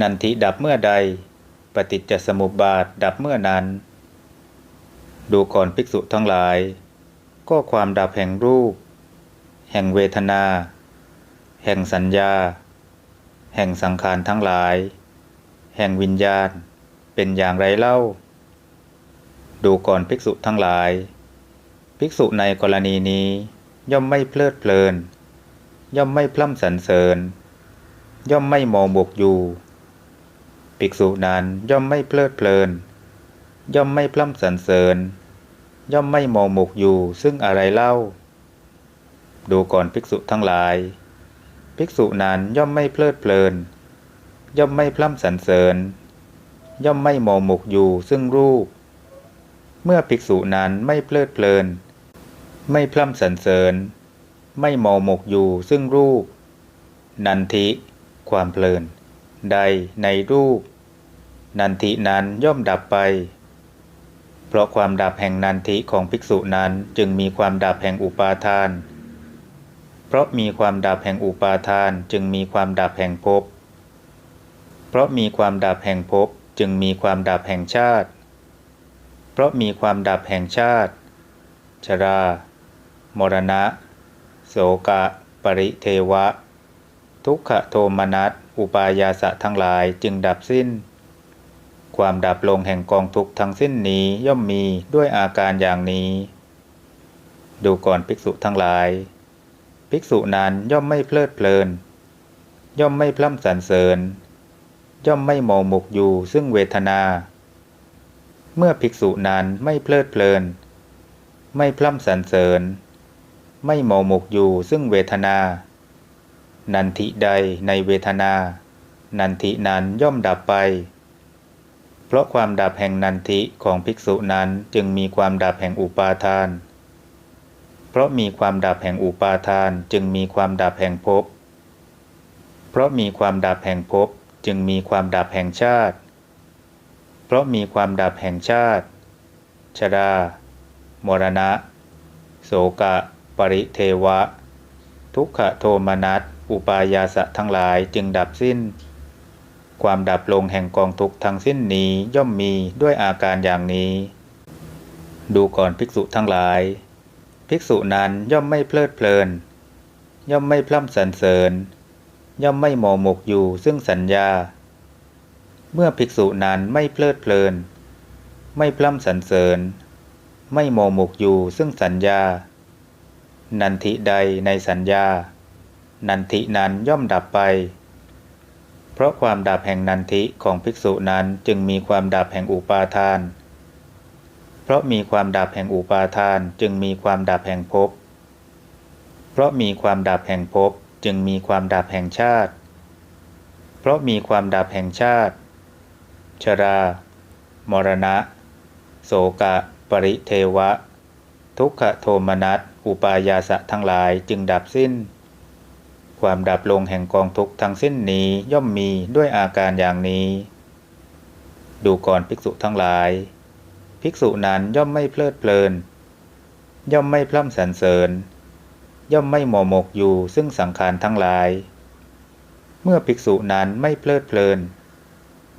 นันทิดับเมื่อใด ปฏิจจสมุปบาทดับเมื่อนั้น ดูก่อนภิกษุทั้งหลาย ก็ความดับแห่งรูป แห่งเวทนา แห่งสัญญา แห่งสังขารทั้งหลาย แห่งวิญญาณเป็นอย่างไรเล่า ดูก่อนภิกษุทั้งหลาย ภิกษุในกรณีนี้ย่อมไม่เพลิดเพลิน ย่อมไม่พล่ำสรรเสริญ ย่อมไม่มองบกอยู่ ภิกษุนั้นย่อมไม่เพลิดเพลิน ย่อมไม่พล่ำสรรเสริญ ย่อมไม่มองหมกอยู่ซึ่งอะไรเล่า ดูก่อนภิกษุทั้งหลาย ภิกษุนั้นย่อมไม่เพลิดเพลิน ย่อมไม่พล่ำสรรเสริญ ย่อมไม่มองหมกอยู่ซึ่งรูป เมื่อภิกษุนั้นไม่เพลิดเพลิน ไม่พล่ำสรรเสริญ ไม่มองหมกอยู่ซึ่งรูป นันทิ ความเพลิน ใดในรูป นันทินั้นย่อมดับไป เพราะความดับแห่งนันทิของภิกษุนั้นจึงมีความดับแห่งอุปาทาน เพราะมีความดับแห่งอุปาทานจึงมีความดับแห่งภพ เพราะมีความดับแห่งภพจึงมีความดับแห่งชาติ เพราะมีความดับแห่งชาติ ชรา มรณะ โสกะ ปริเทวะ ทุกขโทมนัสอุปายาสะทั้งหลายจึงดับสิ้น ความดับลงแห่งกองทุกทั้งสิ้นนี้ย่อมมีด้วยอาการอย่างนี้ ดูก่อนภิกษุทั้งหลาย ภิกษุนั้นย่อมไม่เพลิดเพลิน ย่อมไม่พล่ำสรรเสริญ ย่อมไม่โมหมกอยู่ซึ่งเวทนา เมื่อภิกษุนั้นไม่เพลิดเพลิน ไม่พล่ำสรรเสริญ ไม่โมหมกอยู่ซึ่งเวทนา นันทิใดในเวทนา นันทินั้นย่อมดับไป เพราะความดับแห่งนันทิของภิกษุนั้นจึงมีความดับแห่งอุปาทาน เพราะมีความดับแห่งอุปาทานจึงมีความดับแห่งภพ เพราะมีความดับแห่งภพจึงมีความดับแห่งชาติ เพราะมีความดับแห่งชาติ ชรามรณะ โสกะ ปริเทวะ ทุกขโทมนัส อุปายาสะทั้งหลายจึงดับสิ้น ความดับลงแห่งกองทุกข์ทั้งสิ้นนี้ย่อมมีด้วยอาการอย่างนี้ ดูก่อนภิกษุทั้งหลาย ภิกษุนั้นย่อมไม่เพลิดเพลิน ย่อมไม่พล่ำสรรเสริญ ย่อมไม่หมอหมกอยู่ซึ่งสัญญา เมื่อภิกษุนั้นไม่เพลิดเพลิน ไม่พล่ำสรรเสริญ ไม่โมหมกอยู่ซึ่งสัญญา นันทิใดในสัญญา นันทินั้นย่อมดับไป เพราะความดับแห่งนันทิของภิกษุนั้นจึงมีความดับแห่งอุปาทาน เพราะมีความดับแห่งอุปาทานจึงมีความดับแห่งภพ เพราะมีความดับแห่งภพจึงมีความดับแห่งชาติ เพราะมีความดับแห่งชาติ ชรา มรณะ โสกะ ปริเทวะ ทุกขโทมนัส อุปายาสะทั้งหลายจึงดับสิ้น ความดับลงแห่งกองทุกข์ทั้งสิ้นนี้ย่อมมีด้วยอาการอย่างนี้ ดูก่อนภิกษุทั้งหลาย ภิกษุนั้นย่อมไม่เพลิดเพลิน ย่อมไม่พล่ำสรรเสริญ ย่อมไม่หมหมกอยู่ซึ่งสังขารทั้งหลาย เมื่อภิกษุนั้นไม่เพลิดเพลิน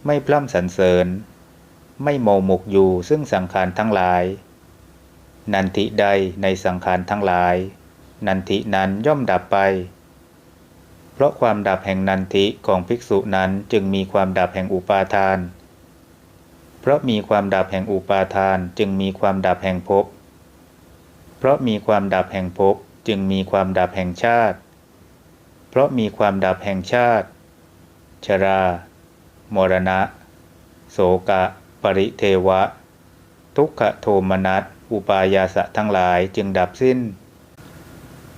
ไม่พล่ำสรรเสริญ ไม่โมหมกอยู่ซึ่งสังขารทั้งหลาย นันทิใดในสังขารทั้งหลาย นันทินั้นย่อมดับไป เพราะความดับแห่งนันทิของภิกษุนั้นจึงมีความดับแห่งอุปาทาน เพราะมีความดับแห่งอุปาทานจึงมีความดับแห่งภพ เพราะมีความดับแห่งภพจึงมีความดับแห่งชาติ เพราะมีความดับแห่งชาติ ชรา มรณะ โสกะ ปริเทวะ ทุกขโทมนัส อุปายาสะทั้งหลายจึงดับสิ้น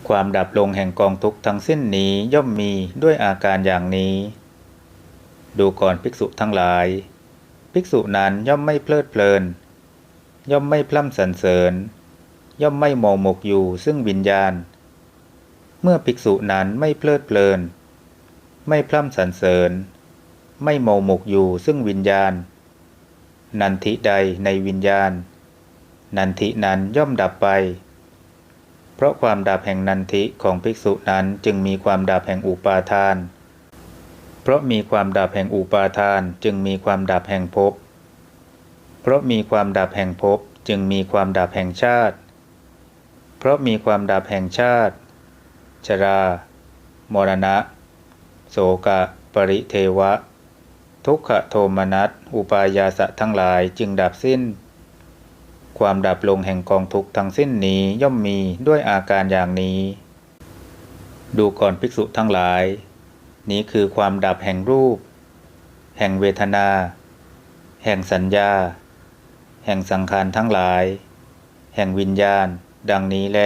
ความดับลงแห่งกองทุกข์ทั้งสิ้นนี้ย่อมมีด้วยอาการอย่างนี้ ดูก่อนภิกษุทั้งหลาย ภิกษุนั้นย่อมไม่เพลิดเพลิน ย่อมไม่พล่ำสรรเสริญ ย่อมไม่โมหมกอยู่ซึ่งวิญญาณ เมื่อภิกษุนั้นไม่เพลิดเพลิน ไม่พล่ำสรรเสริญ ไม่โมหมกอยู่ซึ่งวิญญาณ นันทิใดในวิญญาณ นันทินั้นย่อมดับไป เพราะความดับแห่งนันทิของภิกษุนั้นจึงมีความดับแห่งอุปาทาน เพราะมีความดับแห่งอุปาทานจึงมีความดับแห่งภพ เพราะมีความดับแห่งภพจึงมีความดับแห่งชาติ เพราะมีความดับแห่งชาติ ชรา มรณะ โสกะ ปริเทวะ ทุกขโทมนัส อุปายาสะทั้งหลายจึงดับสิ้น ความดับลงแห่งกองทุกข์ทั้งสิ้นนี้ย่อมมีด้วยอาการอย่างนี้ ดูก่อนภิกษุทั้งหลาย นี้คือความดับแห่งรูป แห่งเวทนา แห่งสัญญา แห่งสังขารทั้งหลาย แห่งวิญญาณ ดังนี้แล